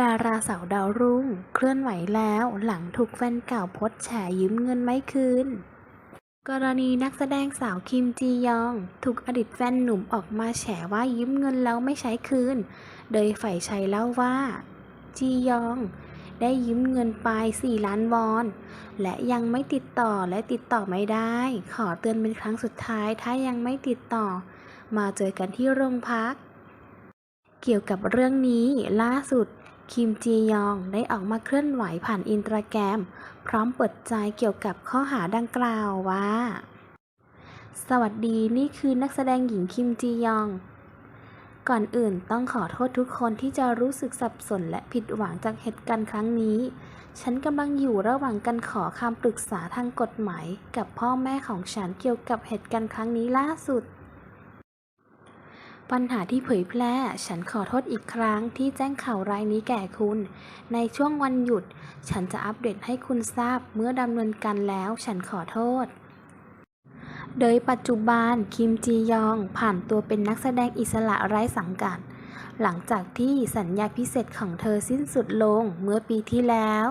ดาราสาวดาวรุ่ง เคลื่อนไหวแล้วหลังถูกแฟนเก่าพสต์แฉยืมเงินไม่คืน กรณีนักแสดงสาวคิมจียอง ถูกอดีตแฟนหนุ่มออกมาแฉว่ายืมเงินแล้วไม่ใช้คืน โดยฝ่ายชายเล่าว่า จียอง ได้ยืมเงินไป 4 ล้านวอน และยังไม่ติดต่อและติดต่อไม่ได้ ขอเตือนเป็นครั้งสุดท้ายถ้ายังไม่ติดต่อ มาเจอกันที่โรงพัก เกี่ยวกับเรื่องนี้ล่าสุด คิมจียองได้ออกมาเคลื่อนไหวผ่านอินสตาแกรม พร้อมเปิดใจเกี่ยวกับข้อหาดังกล่าวว่า สวัสดีนี่คือนักแสดงหญิงคิมจียอง ก่อนอื่นต้องขอโทษทุกคนที่จะรู้สึกสับสนและผิดหวังจากเหตุการณ์ครั้งนี้ ฉันกำลังอยู่ระหว่างการขอคำปรึกษาทางกฎหมาย กับพ่อแม่ของฉันเกี่ยวกับเหตุการณ์ครั้งนี้ล่าสุด ปัญหาที่เผยแพร่ ฉันขอโทษอีกครั้งที่แจ้งข่าวรายนี้แก่คุณ ในช่วงวันหยุด ฉันจะอัปเดตให้คุณทราบเมื่อดำเนินการแล้ว ฉันขอโทษ โดยปัจจุบันคิมจียองผ่านตัวเป็นนักแสดงอิสระไร้สังกัด หลังจากที่สัญญาพิเศษของเธอสิ้นสุดลงเมื่อปีที่แล้ว